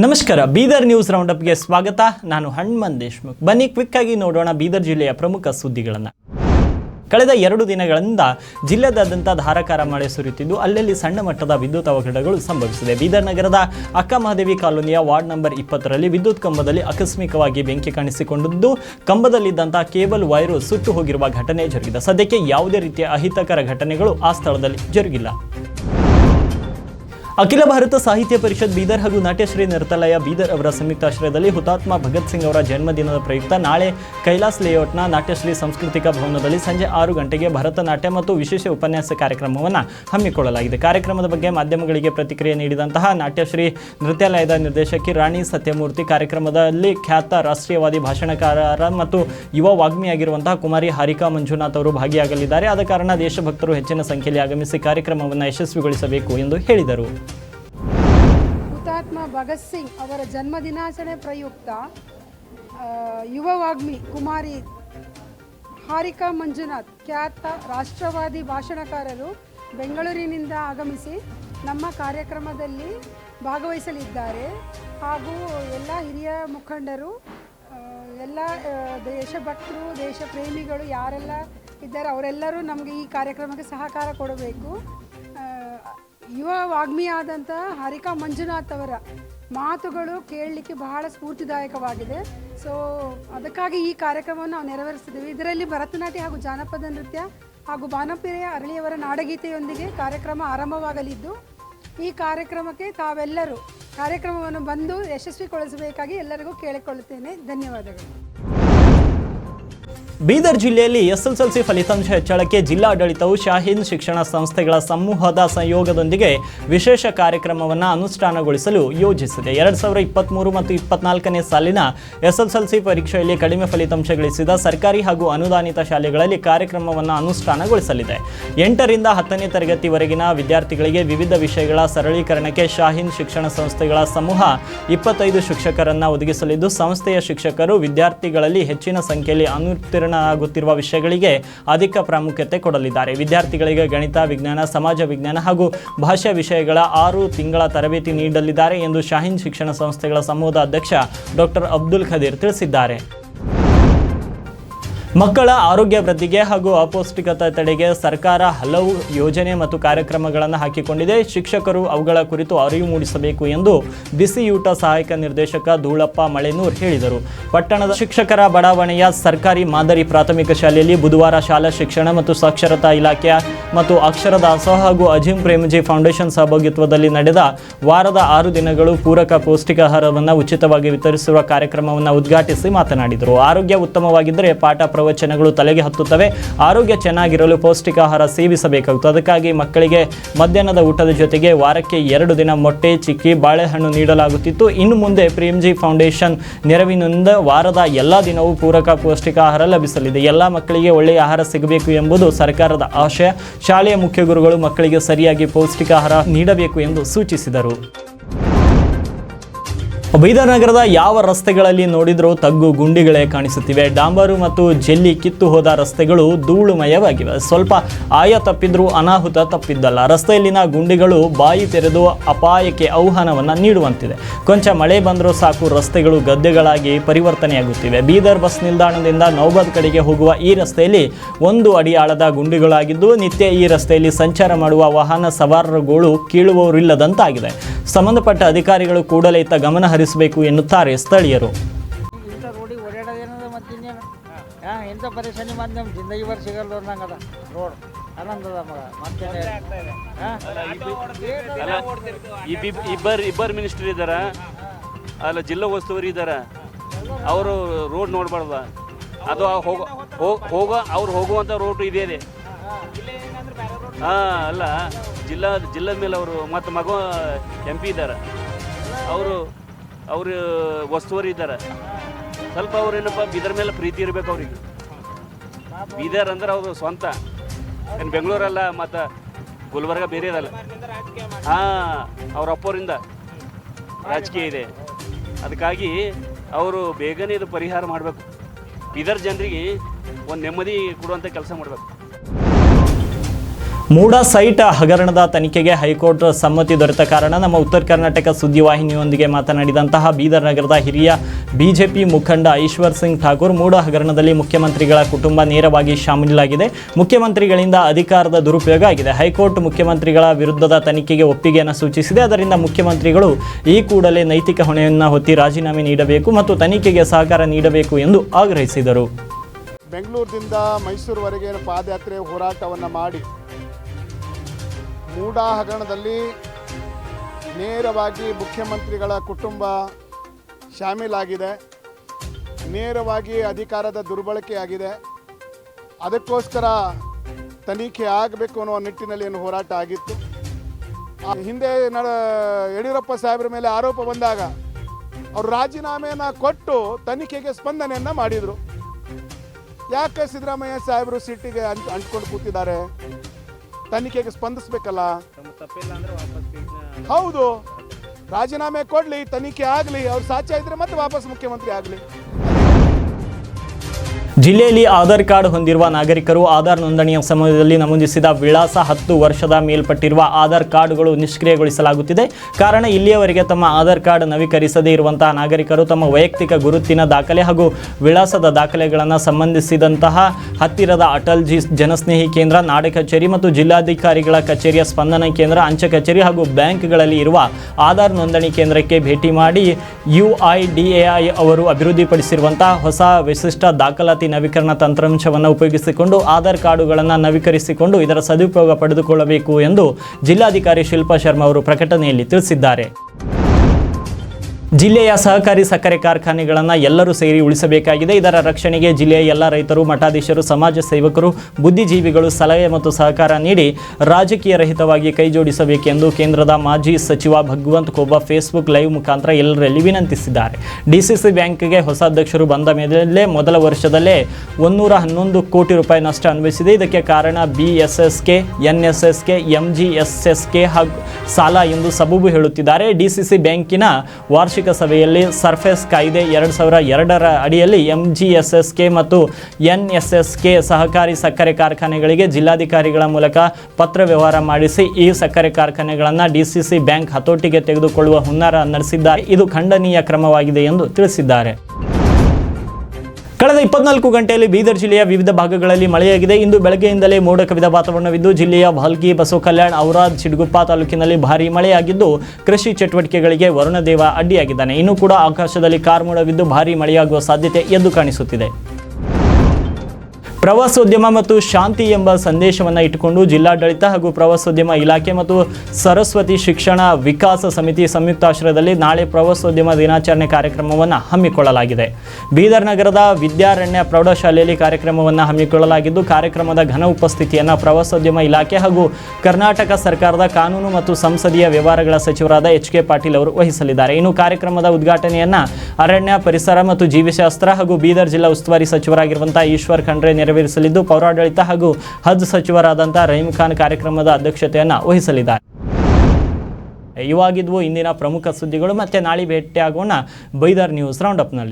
ನಮಸ್ಕಾರ, ಬೀದರ್ ನ್ಯೂಸ್ ರೌಂಡಪ್ಗೆ ಸ್ವಾಗತ. ನಾನು ಹಣ್ಮನ್ ದೇಶ್ಮುಖ್. ಬನ್ನಿ ಕ್ವಿಕ್ ಆಗಿ ನೋಡೋಣ ಬೀದರ್ ಜಿಲ್ಲೆಯ ಪ್ರಮುಖ ಸುದ್ದಿಗಳನ್ನು. ಕಳೆದ ಎರಡು ದಿನಗಳಿಂದ ಜಿಲ್ಲೆಯಾದ್ಯಂತ ಧಾರಾಕಾರ ಮಳೆ ಸುರಿಯುತ್ತಿದ್ದು, ಅಲ್ಲಲ್ಲಿ ಸಣ್ಣ ಮಟ್ಟದ ವಿದ್ಯುತ್ ಅವಘಡಗಳು ಸಂಭವಿಸಿದೆ. ಬೀದರ್ ನಗರದ ಅಕ್ಕ ಮಹಾದೇವಿ ಕಾಲೋನಿಯ ವಾರ್ಡ್ ನಂಬರ್ ಇಪ್ಪತ್ತರಲ್ಲಿ ವಿದ್ಯುತ್ ಕಂಬದಲ್ಲಿ ಆಕಸ್ಮಿಕವಾಗಿ ಬೆಂಕಿ ಕಾಣಿಸಿಕೊಂಡಿದ್ದು ಕಂಬದಲ್ಲಿದ್ದಂಥ ಕೇಬಲ್ ವೈರು ಸುಟ್ಟು ಹೋಗಿರುವ ಘಟನೆ ಜರುಗಿದೆ. ಸದ್ಯಕ್ಕೆ ಯಾವುದೇ ರೀತಿಯ ಅಹಿತಕರ ಘಟನೆಗಳು ಆ ಸ್ಥಳದಲ್ಲಿ ಜರುಗಿಲ್ಲ. ಅಖಿಲ ಭಾರತ ಸಾಹಿತ್ಯ ಪರಿಷತ್ ಬೀದರ್ ಹಾಗೂ ನಾಟ್ಯಶ್ರೀ ನೃತ್ಯಾಲಯ ಬೀದರ್ ಅವರ ಸಂಯುಕ್ತಾಶ್ರಯದಲ್ಲಿ ಹುತಾತ್ಮ ಭಗತ್ ಸಿಂಗ್ ಅವರ ಜನ್ಮದಿನದ ಪ್ರಯುಕ್ತ ನಾಳೆ ಕೈಲಾಸ್ ಲೇಔಟ್ನ ನಾಟ್ಯಶ್ರೀ ಸಾಂಸ್ಕೃತಿಕ ಭವನದಲ್ಲಿ ಸಂಜೆ ಆರು ಗಂಟೆಗೆ ಭರತನಾಟ್ಯ ಮತ್ತು ವಿಶೇಷ ಉಪನ್ಯಾಸ ಕಾರ್ಯಕ್ರಮವನ್ನು ಹಮ್ಮಿಕೊಳ್ಳಲಾಗಿದೆ. ಕಾರ್ಯಕ್ರಮದ ಬಗ್ಗೆ ಮಾಧ್ಯಮಗಳಿಗೆ ಪ್ರತಿಕ್ರಿಯೆ ನೀಡಿದಂತಹ ನಾಟ್ಯಶ್ರೀ ನೃತ್ಯಾಲಯದ ನಿರ್ದೇಶಕಿ ರಾಣಿ ಸತ್ಯಮೂರ್ತಿ ಕಾರ್ಯಕ್ರಮದಲ್ಲಿ ಖ್ಯಾತ ರಾಷ್ಟ್ರೀಯವಾದಿ ಭಾಷಣಕಾರ ಮತ್ತು ಯುವ ವಾಗ್ಮಿಯಾಗಿರುವಂತಹ ಕುಮಾರಿ ಹಾರಿಕಾ ಮಂಜುನಾಥ್ ಅವರು ಭಾಗಿಯಾಗಲಿದ್ದಾರೆ. ಆದ ಕಾರಣ ದೇಶಭಕ್ತರು ಹೆಚ್ಚಿನ ಸಂಖ್ಯೆಯಲ್ಲಿ ಆಗಮಿಸಿ ಕಾರ್ಯಕ್ರಮವನ್ನು ಯಶಸ್ವಿಗೊಳಿಸಬೇಕು ಎಂದು ಹೇಳಿದರು. ಹುತಾತ್ಮ ಭಗತ್ ಸಿಂಗ್ ಅವರ ಜನ್ಮ ದಿನಾಚರಣೆ ಪ್ರಯುಕ್ತ ಯುವ ವಾಗ್ಮಿ ಕುಮಾರಿ ಹಾರಿಕಾ ಮಂಜುನಾಥ್ ಖ್ಯಾತ ರಾಷ್ಟ್ರವಾದಿ ಭಾಷಣಕಾರರು ಬೆಂಗಳೂರಿನಿಂದ ಆಗಮಿಸಿ ನಮ್ಮ ಕಾರ್ಯಕ್ರಮದಲ್ಲಿ ಭಾಗವಹಿಸಲಿದ್ದಾರೆ. ಹಾಗೂ ಎಲ್ಲ ಹಿರಿಯ ಮುಖಂಡರು ಎಲ್ಲ ದೇಶಭಕ್ತರು ದೇಶ ಪ್ರೇಮಿಗಳು ಯಾರೆಲ್ಲ ಇದ್ದಾರೆ ಅವರೆಲ್ಲರೂ ನಮಗೆ ಈ ಕಾರ್ಯಕ್ರಮಕ್ಕೆ ಸಹಕಾರ ಕೊಡಬೇಕು. ಯುವ ವಾಗ್ಮಿಯಾದಂಥ ಹರಿಕಾ ಮಂಜುನಾಥ್ ಅವರ ಮಾತುಗಳು ಕೇಳಲಿಕ್ಕೆ ಬಹಳ ಸ್ಫೂರ್ತಿದಾಯಕವಾಗಿದೆ. ಸೊ ಅದಕ್ಕಾಗಿ ಈ ಕಾರ್ಯಕ್ರಮವನ್ನು ನಾವು ನೆರವೇರಿಸ್ತಿದ್ದೀವಿ. ಇದರಲ್ಲಿ ಭರತನಾಟ್ಯ ಹಾಗೂ ಜಾನಪದ ನೃತ್ಯ ಹಾಗೂ ಬಾನಪಿರೆಯ ಅರಳಿಯವರ ನಾಡಗೀತೆಯೊಂದಿಗೆ ಕಾರ್ಯಕ್ರಮ ಆರಂಭವಾಗಲಿದ್ದು, ಈ ಕಾರ್ಯಕ್ರಮಕ್ಕೆ ತಾವೆಲ್ಲರೂ ಕಾರ್ಯಕ್ರಮವನ್ನು ಬಂದು ಯಶಸ್ವಿಗೊಳಿಸಬೇಕಾಗಿ ಎಲ್ಲರಿಗೂ ಕೇಳಿಕೊಳ್ಳುತ್ತೇನೆ. ಧನ್ಯವಾದಗಳು. ಬೀದರ್ ಜಿಲ್ಲೆಯಲ್ಲಿ ಎಸ್ಎಸ್ಎಲ್ಸಿ ಫಲಿತಾಂಶ ಹೆಚ್ಚಳಕ್ಕೆ ಜಿಲ್ಲಾಡಳಿತವು ಶಾಹೀನ್ ಶಿಕ್ಷಣ ಸಂಸ್ಥೆಗಳ ಸಮೂಹದ ಸಂಯೋಗದೊಂದಿಗೆ ವಿಶೇಷ ಕಾರ್ಯಕ್ರಮವನ್ನು ಅನುಷ್ಠಾನಗೊಳಿಸಲು ಯೋಜಿಸಿದೆ. ಎರಡು ಸಾವಿರ ಇಪ್ಪತ್ತ್ಮೂರು ಮತ್ತು ಇಪ್ಪತ್ನಾಲ್ಕನೇ ಸಾಲಿನ ಎಸ್ಎಸ್ಎಲ್ಸಿ ಪರೀಕ್ಷೆಯಲ್ಲಿ ಕಡಿಮೆ ಫಲಿತಾಂಶ ಗಳಿಸಿದ ಸರ್ಕಾರಿ ಹಾಗೂ ಅನುದಾನಿತ ಶಾಲೆಗಳಲ್ಲಿ ಕಾರ್ಯಕ್ರಮವನ್ನು ಅನುಷ್ಠಾನಗೊಳಿಸಲಿದೆ. ಎಂಟರಿಂದ ಹತ್ತನೇ ತರಗತಿವರೆಗಿನ ವಿದ್ಯಾರ್ಥಿಗಳಿಗೆ ವಿವಿಧ ವಿಷಯಗಳ ಸರಳೀಕರಣಕ್ಕೆ ಶಾಹೀನ್ ಶಿಕ್ಷಣ ಸಂಸ್ಥೆಗಳ ಸಮೂಹ ಇಪ್ಪತ್ತೈದು ಶಿಕ್ಷಕರನ್ನು ಒದಗಿಸಲಿದ್ದು, ಸಂಸ್ಥೆಯ ಶಿಕ್ಷಕರು ವಿದ್ಯಾರ್ಥಿಗಳಲ್ಲಿ ಹೆಚ್ಚಿನ ಸಂಖ್ಯೆಯಲ್ಲಿ ಅನುತ್ತೀರ್ಣ ಆಗುತ್ತಿರುವ ವಿಷಯಗಳಿಗೆ ಅಧಿಕ ಪ್ರಾಮುಖ್ಯತೆ ಕೊಡಲಿದ್ದಾರೆ. ವಿದ್ಯಾರ್ಥಿಗಳಿಗೆ ಗಣಿತ, ವಿಜ್ಞಾನ, ಸಮಾಜ ವಿಜ್ಞಾನ ಹಾಗೂ ಭಾಷಾ ವಿಷಯಗಳ ಆರು ತಿಂಗಳ ತರಬೇತಿ ನೀಡಲಿದ್ದಾರೆ ಎಂದು ಶಾಹೀನ್ ಶಿಕ್ಷಣ ಸಂಸ್ಥೆಗಳ ಸಮೂಹದ ಅಧ್ಯಕ್ಷ ಡಾಕ್ಟರ್ ಅಬ್ದುಲ್ ಖದೀರ್ ತಿಳಿಸಿದ್ದಾರೆ. ಮಕ್ಕಳ ಆರೋಗ್ಯ ವೃದ್ಧಿಗೆ ಹಾಗೂ ಅಪೌಷ್ಟಿಕತೆ ತಡೆಗೆ ಸರ್ಕಾರ ಹಲವು ಯೋಜನೆ ಮತ್ತು ಕಾರ್ಯಕ್ರಮಗಳನ್ನು ಹಾಕಿಕೊಂಡಿದೆ. ಶಿಕ್ಷಕರು ಅವುಗಳ ಕುರಿತು ಅರಿವು ಮೂಡಿಸಬೇಕು ಎಂದು ಬಿಸಿಯೂಟ ಸಹಾಯಕ ನಿರ್ದೇಶಕ ಧೂಳಪ್ಪ ಮಳೆನೂರ್ ಹೇಳಿದರು. ಪಟ್ಟಣದ ಶಿಕ್ಷಕರ ಬಡಾವಣೆಯ ಸರ್ಕಾರಿ ಮಾದರಿ ಪ್ರಾಥಮಿಕ ಶಾಲೆಯಲ್ಲಿ ಬುಧವಾರ ಶಾಲಾ ಶಿಕ್ಷಣ ಮತ್ತು ಸಾಕ್ಷರತಾ ಇಲಾಖೆಯ ಮತ್ತು ಅಕ್ಷರ ದಾಸೋಹ ಹಾಗೂ ಅಜಿಂ ಪ್ರೇಮಜಿ ಫೌಂಡೇಶನ್ ಸಹಭಾಗಿತ್ವದಲ್ಲಿ ನಡೆದ ವಾರದ ಆರು ದಿನಗಳು ಪೂರಕ ಪೌಷ್ಟಿಕಾಹಾರವನ್ನು ಉಚಿತವಾಗಿ ವಿತರಿಸುವ ಕಾರ್ಯಕ್ರಮವನ್ನು ಉದ್ಘಾಟಿಸಿ ಮಾತನಾಡಿದರು. ಆರೋಗ್ಯ ಉತ್ತಮವಾಗಿದ್ದರೆ ಪಾಠ ಪ್ರವಚನಗಳು ತಲೆಗೆ ಹತ್ತುತ್ತವೆ. ಆರೋಗ್ಯ ಚೆನ್ನಾಗಿರಲು ಪೌಷ್ಟಿಕಾಹಾರ ಸೇವಿಸಬೇಕಾಗುತ್ತದೆ. ಅದಕ್ಕಾಗಿ ಮಕ್ಕಳಿಗೆ ಮಧ್ಯಾಹ್ನದ ಊಟದ ಜೊತೆಗೆ ವಾರಕ್ಕೆ ಎರಡು ದಿನ ಮೊಟ್ಟೆ, ಚಿಕ್ಕಿ, ಬಾಳೆಹಣ್ಣು ನೀಡಲಾಗುತ್ತಿತ್ತು. ಇನ್ನು ಮುಂದೆ ಪ್ರೇಮ್ಜಿ ಫೌಂಡೇಶನ್ ನೆರವಿನಿಂದ ವಾರದ ಎಲ್ಲ ದಿನವೂ ಪೂರಕ ಪೌಷ್ಟಿಕಾಹಾರ ಲಭಿಸಲಿದೆ. ಎಲ್ಲ ಮಕ್ಕಳಿಗೆ ಒಳ್ಳೆಯ ಆಹಾರ ಸಿಗಬೇಕು ಎಂಬುದು ಸರ್ಕಾರದ ಆಶಯ. ಶಾಲೆಯ ಮುಖ್ಯ ಗುರುಗಳು ಮಕ್ಕಳಿಗೆ ಸರಿಯಾಗಿ ಪೌಷ್ಟಿಕಾಹಾರ ನೀಡಬೇಕು ಎಂದು ಸೂಚಿಸಿದರು. ಬೀದರ್ ನಗರದ ಯಾವ ರಸ್ತೆಗಳಲ್ಲಿ ನೋಡಿದರೂ ತಗ್ಗು ಗುಂಡಿಗಳೇ ಕಾಣಿಸುತ್ತಿವೆ. ಡಾಂಬರು ಮತ್ತು ಜೆಲ್ಲಿ ಕಿತ್ತು ಹೋದ ರಸ್ತೆಗಳು ಧೂಳುಮಯವಾಗಿವೆ. ಸ್ವಲ್ಪ ಆಯ ತಪ್ಪಿದ್ರೂ ಅನಾಹುತ ತಪ್ಪಿದ್ದಲ್ಲ. ರಸ್ತೆಯಲ್ಲಿನ ಗುಂಡಿಗಳು ಬಾಯಿ ತೆರೆದು ಅಪಾಯಕ್ಕೆ ಆಹ್ವಾನವನ್ನು ನೀಡುವಂತಿದೆ. ಕೊಂಚ ಮಳೆ ಬಂದರೂ ಸಾಕು, ರಸ್ತೆಗಳು ಗದ್ದೆಗಳಾಗಿ ಪರಿವರ್ತನೆಯಾಗುತ್ತಿವೆ. ಬೀದರ್ ಬಸ್ ನಿಲ್ದಾಣದಿಂದ ನೌಬಾದ್ ಕಡೆಗೆ ಹೋಗುವ ಈ ರಸ್ತೆಯಲ್ಲಿ ಒಂದು ಅಡಿ ಆಳದ ಗುಂಡಿಗಳಾಗಿದ್ದು, ನಿತ್ಯ ಈ ರಸ್ತೆಯಲ್ಲಿ ಸಂಚಾರ ಮಾಡುವ ವಾಹನ ಸವಾರರುಗಳು ಕೀಳುವವರಿಲ್ಲದಂತಾಗಿದೆ. ಸಂಬಂಧಪಟ್ಟ ಅಧಿಕಾರಿಗಳು ಕೂಡಲೇ ಇತ್ತ ಗಮನ ಹರಿಸಬೇಕು ಎನ್ನುತ್ತಾರೆ ಸ್ಥಳೀಯರು. ಇಂಥ ಪರೇಶಾನಿ ಮತ್ತೆ ನಮ್ಮ ಜಿಂದಗಿ ಬರ್ ಸಿಗಲ್ಲ ಅನ್ನಂಗದ ರೋಡ್ ಆನಂದದ ಮಗ ಮತ್ತೆ ಇಬ್ಬರು ಇಬ್ಬರು ಮಿನಿಸ್ಟರ್ ಇದ್ದಾರ. ಅಲ್ಲ ಜಿಲ್ಲಾ ಉಸ್ತುವಾರಿ ಇದ್ದಾರ. ಅವರು ರೋಡ್ ನೋಡ್ಬಾರ್ದ. ಅದು ಹೋಗ್- ಹೋಗೋ ಅವ್ರು ಹೋಗುವಂಥ ರೋಡ್ ಇದೇ ಇದೆ ಹಾಂ ಅಲ್ಲ ಜಿಲ್ಲಾ ಜಿಲ್ಲದ ಮೇಲೆ ಅವರು ಮತ್ತು ಮಗ ಎಂ ಪಿ ಇದ್ದಾರೆ. ಅವರು ಅವರು ವಸ್ತುವರು ಇದ್ದಾರೆ. ಸ್ವಲ್ಪ ಅವ್ರು ಏನಪ್ಪ, ಬೀದರ್ ಮೇಲೆ ಪ್ರೀತಿ ಇರಬೇಕು ಅವ್ರಿಗೆ. ಬೀದರ್ ಅಂದ್ರೆ ಅವರು ಸ್ವಂತ. ಏನು ಬೆಂಗಳೂರಲ್ಲ, ಮತ್ತು ಗುಲ್ಬರ್ಗ ಬೇರೆ ಇದಲ್ಲ. ಹಾಂ, ಅವ್ರ ಅಪ್ಪೋರಿಂದ ರಾಜಕೀಯ ಇದೆ. ಅದಕ್ಕಾಗಿ ಅವರು ಬೇಗನೆ ಇದು ಪರಿಹಾರ ಮಾಡಬೇಕು. ಬೀದರ್ ಜನರಿಗೆ ಒಂದು ನೆಮ್ಮದಿ ಕೊಡುವಂಥ ಕೆಲಸ ಮಾಡಬೇಕು. ಮೂಡ ಸೈಟ್ ಹಗರಣದ ತನಿಖೆಗೆ ಹೈಕೋರ್ಟ್ ಸಮ್ಮತಿ ದೊರೆತ ಕಾರಣ ನಮ್ಮ ಉತ್ತರ ಕರ್ನಾಟಕ ಸುದ್ದಿವಾಹಿನಿಯೊಂದಿಗೆ ಮಾತನಾಡಿದಂತಹ ಬೀದರ್ ನಗರದ ಹಿರಿಯ ಬಿಜೆಪಿ ಮುಖಂಡ ಈಶ್ವರ್ ಸಿಂಗ್ ಠಾಕೂರ್ ಮೂಡ ಹಗರಣದಲ್ಲಿ ಮುಖ್ಯಮಂತ್ರಿಗಳ ಕುಟುಂಬ ನೇರವಾಗಿ ಶಾಮೀಲಾಗಿದೆ. ಮುಖ್ಯಮಂತ್ರಿಗಳಿಂದ ಅಧಿಕಾರದ ದುರುಪಯೋಗ ಆಗಿದೆ. ಹೈಕೋರ್ಟ್ ಮುಖ್ಯಮಂತ್ರಿಗಳ ವಿರುದ್ಧದ ತನಿಖೆಗೆ ಒಪ್ಪಿಗೆಯನ್ನು ಸೂಚಿಸಿದೆ. ಅದರಿಂದ ಮುಖ್ಯಮಂತ್ರಿಗಳು ಈ ಕೂಡಲೇ ನೈತಿಕ ಹೊಣೆಯನ್ನು ಹೊತ್ತಿ ರಾಜೀನಾಮೆ ನೀಡಬೇಕು ಮತ್ತು ತನಿಖೆಗೆ ಸಹಕಾರ ನೀಡಬೇಕು ಎಂದು ಆಗ್ರಹಿಸಿದರು. ಬೆಂಗಳೂರಿನಿಂದ ಮೈಸೂರುವರೆಗೆ ಪಾದಯಾತ್ರೆ ಹೋರಾಟವನ್ನು ಮಾಡಿ ಮೂಡಾ ಹಗರಣದಲ್ಲಿ ನೇರವಾಗಿ ಮುಖ್ಯಮಂತ್ರಿಗಳ ಕುಟುಂಬ ಶಾಮೀಲಾಗಿದೆ. ನೇರವಾಗಿ ಅಧಿಕಾರದ ದುರ್ಬಳಕೆಯಾಗಿದೆ. ಅದಕ್ಕೋಸ್ಕರ ತನಿಖೆ ಆಗಬೇಕು ಅನ್ನೋ ನಿಟ್ಟಿನಲ್ಲಿ ಏನು ಹೋರಾಟ ಆಗಿತ್ತು. ಹಿಂದೆ ನಡ ಯಡಿಯೂರಪ್ಪ ಸಾಹೇಬ್ರ ಮೇಲೆ ಆರೋಪ ಬಂದಾಗ ಅವರು ರಾಜೀನಾಮೆಯನ್ನು ಕೊಟ್ಟು ತನಿಖೆಗೆ ಸ್ಪಂದನೆಯನ್ನು ಮಾಡಿದರು. ಯಾಕೆ ಸಿದ್ದರಾಮಯ್ಯ ಸಾಹೇಬರು ಸಿಟ್ಟಿಗೆ ಅಂಟ್ ಅಂಟ್ಕೊಂಡು ಕೂತಿದ್ದಾರೆ? ತನಿಖೆಗೆ ಸ್ಪಂದಿಸ್ಬೇಕಲ್ಲ? ಹೌದು. ರಾಜೀನಾಮೆ ಕೊಡ್ಲಿ ತನಿಖೆ ಆಗಲಿ ಅವ್ರು ಸಾಧ್ಯ ಇದ್ರೆ ಮತ್ತೆ ವಾಪಸ್ ಮುಖ್ಯಮಂತ್ರಿ ಆಗಲಿ. ಜಿಲ್ಲೆಯಲ್ಲಿ ಆಧಾರ್ ಕಾರ್ಡ್ ಹೊಂದಿರುವ ನಾಗರಿಕರು ಆಧಾರ್ ನೋಂದಣಿಯ ಸಮಯದಲ್ಲಿ ನಮೂದಿಸಿದ ವಿಳಾಸ ಹತ್ತು ವರ್ಷದ ಮೇಲ್ಪಟ್ಟಿರುವ ಆಧಾರ್ ಕಾರ್ಡ್ಗಳು ನಿಷ್ಕ್ರಿಯಗೊಳಿಸಲಾಗುತ್ತಿದೆ. ಕಾರಣ ಇಲ್ಲಿಯವರೆಗೆ ತಮ್ಮ ಆಧಾರ್ ಕಾರ್ಡ್ ನವೀಕರಿಸದೇ ಇರುವಂತಹ ನಾಗರಿಕರು ತಮ್ಮ ವೈಯಕ್ತಿಕ ಗುರುತಿನ ದಾಖಲೆ ಹಾಗೂ ವಿಳಾಸದ ದಾಖಲೆಗಳನ್ನು ಸಂಬಂಧಿಸಿದಂತಹ ಹತ್ತಿರದ ಅಟಲ್ ಜಿ ಜನಸ್ನೇಹಿ ಕೇಂದ್ರ, ನಾಡ ಕಚೇರಿ ಮತ್ತು ಜಿಲ್ಲಾಧಿಕಾರಿಗಳ ಕಚೇರಿಯ ಸ್ಪಂದನ ಕೇಂದ್ರ, ಅಂಚೆ ಕಚೇರಿ ಹಾಗೂ ಬ್ಯಾಂಕ್ಗಳಲ್ಲಿ ಇರುವ ಆಧಾರ್ ನೋಂದಣಿ ಕೇಂದ್ರಕ್ಕೆ ಭೇಟಿ ಮಾಡಿ ಯು ಅವರು ಅಭಿವೃದ್ಧಿಪಡಿಸಿರುವಂತಹ ಹೊಸ ವಿಶಿಷ್ಟ ದಾಖಲಾತಿ ನವೀಕರಣ ತಂತ್ರಾಂಶವನ್ನು ಉಪಯೋಗಿಸಿಕೊಂಡು ಆಧಾರ್ ಕಾರ್ಡುಗಳನ್ನು ನವೀಕರಿಸಿಕೊಂಡು ಇದರ ಸದುಪಯೋಗ ಪಡೆದುಕೊಳ್ಳಬೇಕು ಎಂದು ಜಿಲ್ಲಾಧಿಕಾರಿ ಶಿಲ್ಪಾ ಶರ್ಮಾ ಅವರು ಪ್ರಕಟಣೆಯಲ್ಲಿ ತಿಳಿಸಿದ್ದಾರೆ. ಜಿಲ್ಲೆಯ ಸಹಕಾರಿ ಸಕ್ಕರೆ ಕಾರ್ಖಾನೆಗಳನ್ನು ಎಲ್ಲರೂ ಸೇರಿ ಉಳಿಸಬೇಕಾಗಿದೆ. ಇದರ ರಕ್ಷಣೆಗೆ ಜಿಲ್ಲೆಯ ಎಲ್ಲ ರೈತರು, ಮಠಾಧೀಶರು, ಸಮಾಜ ಸೇವಕರು, ಬುದ್ಧಿಜೀವಿಗಳು ಸಲಹೆ ಮತ್ತು ಸಹಕಾರ ನೀಡಿ ರಾಜಕೀಯ ರಹಿತವಾಗಿ ಕೈಜೋಡಿಸಬೇಕೆಂದು ಕೇಂದ್ರದ ಮಾಜಿ ಸಚಿವ ಭಗವಂತ್ ಕೋಬಾ ಫೇಸ್ಬುಕ್ ಲೈವ್ ಮುಖಾಂತರ ಎಲ್ಲರಲ್ಲಿ ವಿನಂತಿಸಿದ್ದಾರೆ. ಡಿಸಿಸಿ ಬ್ಯಾಂಕ್ಗೆ ಹೊಸ ಅಧ್ಯಕ್ಷರು ಬಂದ ಮೇಲೆ ಮೊದಲ ವರ್ಷದಲ್ಲೇ ಒಂದೂರ ಹನ್ನೊಂದು ಕೋಟಿ ರೂಪಾಯಿ ನಷ್ಟ ಅನುಭವಿಸಿದೆ ಇದಕ್ಕೆ ಕಾರಣ ಬಿಎಸ್ಎಸ್ಕೆ ಎಸ್ ಎಂಜಿಎಸ್ಎಸ್ಕೆ ಹಾಗೂ ಸಾಲ ಎಂದು ಸಬೂಬು ಹೇಳುತ್ತಿದ್ದಾರೆ. ಡಿಸಿಸಿ ಬ್ಯಾಂಕಿನ ವಾರ್ಷಿಕ ಸಭೆಯಲ್ಲಿ ಸರ್ಫೇಸ್ ಕಾಯ್ದೆ ಎರಡು ಸಾವಿರ ಎರಡರ ಅಡಿಯಲ್ಲಿ M G S S K ಮತ್ತು ಎನ್ ಎಸ್ ಎಸ್ ಕೆ ಸಹಕಾರಿ ಸಕ್ಕರೆ ಕಾರ್ಖಾನೆಗಳಿಗೆ ಜಿಲ್ಲಾಧಿಕಾರಿಗಳ ಮೂಲಕ ಪತ್ರ ವ್ಯವಹಾರ ಮಾಡಿಸಿ ಈ ಸಕ್ಕರೆ ಕಾರ್ಖಾನೆಗಳನ್ನು ಡಿಸಿಸಿ ಬ್ಯಾಂಕ್ ಹತೋಟಿಗೆ ತೆಗೆದುಕೊಳ್ಳುವ ಹುನ್ನಾರ ನಡೆಸಿದ್ದಾರೆ. ಇದು ಖಂಡನೀಯ ಕ್ರಮವಾಗಿದೆ ಎಂದು ತಿಳಿಸಿದ್ದಾರೆ. ಕಳೆದ ಇಪ್ಪತ್ನಾಲ್ಕು ಗಂಟೆಯಲ್ಲಿ ಬೀದರ್ ಜಿಲ್ಲೆಯ ವಿವಿಧ ಭಾಗಗಳಲ್ಲಿ ಮಳೆಯಾಗಿದೆ. ಇಂದು ಬೆಳಗ್ಗೆಯಿಂದಲೇ ಮೋಡ ಕವಿದ ವಾತಾವರಣವಿದ್ದು, ಜಿಲ್ಲೆಯ ಭಾಲ್ಗಿ ಬಸವ ಕಲ್ಯಾಣ್ ಔರಾದ್ ಸಿಡ್ಗುಪ್ಪ ತಾಲೂಕಿನಲ್ಲಿ ಭಾರೀ ಮಳೆಯಾಗಿದ್ದು, ಕೃಷಿ ಚಟುವಟಿಕೆಗಳಿಗೆ ವರುಣದೇವ ಅಡ್ಡಿಯಾಗಿದ್ದಾನೆ. ಇನ್ನೂ ಕೂಡ ಆಕಾಶದಲ್ಲಿ ಕಾರ್ಮೋಡವಿದ್ದು ಭಾರೀ ಮಳೆಯಾಗುವ ಸಾಧ್ಯತೆ ಎದ್ದು ಕಾಣಿಸುತ್ತಿದೆ. ಪ್ರವಾಸೋದ್ಯಮ ಮತ್ತು ಶಾಂತಿ ಎಂಬ ಸಂದೇಶವನ್ನು ಇಟ್ಟುಕೊಂಡು ಜಿಲ್ಲಾಡಳಿತ ಹಾಗೂ ಪ್ರವಾಸೋದ್ಯಮ ಇಲಾಖೆ ಮತ್ತು ಸರಸ್ವತಿ ಶಿಕ್ಷಣ ವಿಕಾಸ ಸಮಿತಿ ಸಂಯುಕ್ತಾಶ್ರಯದಲ್ಲಿ ನಾಳೆ ಪ್ರವಾಸೋದ್ಯಮ ದಿನಾಚರಣೆ ಕಾರ್ಯಕ್ರಮವನ್ನು ಹಮ್ಮಿಕೊಳ್ಳಲಾಗಿದೆ. ಬೀದರ್ ನಗರದ ವಿದ್ಯಾರಣ್ಯ ಪ್ರೌಢಶಾಲೆಯಲ್ಲಿ ಕಾರ್ಯಕ್ರಮವನ್ನು ಹಮ್ಮಿಕೊಳ್ಳಲಾಗಿದ್ದು, ಕಾರ್ಯಕ್ರಮದ ಘನ ಉಪಸ್ಥಿತಿಯನ್ನು ಪ್ರವಾಸೋದ್ಯಮ ಇಲಾಖೆ ಹಾಗೂ ಕರ್ನಾಟಕ ಸರ್ಕಾರದ ಕಾನೂನು ಮತ್ತು ಸಂಸದೀಯ ವ್ಯವಹಾರಗಳ ಸಚಿವರಾದ ಎಚ್ ಕೆ ಪಾಟೀಲ್ ಅವರು ವಹಿಸಲಿದ್ದಾರೆ. ಇನ್ನು ಕಾರ್ಯಕ್ರಮದ ಉದ್ಘಾಟನೆಯನ್ನು ಅರಣ್ಯ ಪರಿಸರ ಮತ್ತು ಜೀವಿಶಾಸ್ತ್ರ ಹಾಗೂ ಬೀದರ್ ಜಿಲ್ಲಾ ಉಸ್ತುವಾರಿ ಸಚಿವರಾಗಿರುವಂತಹ ಈಶ್ವರ್ ಖಂಡ್ರೆ ನೆರವೇರಿಸಲಿದ್ದು ಪೌರಾಡಳಿತ ಹಾಗೂ ಹಜ್ ಸಚಿವರಾದಂಥ ರಹೀಮ್ ಖಾನ್ ಕಾರ್ಯಕ್ರಮದ ಅಧ್ಯಕ್ಷತೆಯನ್ನು ವಹಿಸಲಿದ್ದಾರೆ. ಇವಾಗಿದ್ವು ಇಂದಿನ ಪ್ರಮುಖ ಸುದ್ದಿಗಳು. ಮತ್ತೆ ನಾಳೆ ಭೇಟಿಯಾಗೋಣ ಬೈದರ್ ನ್ಯೂಸ್ ರೌಂಡಪ್ನಲ್ಲಿ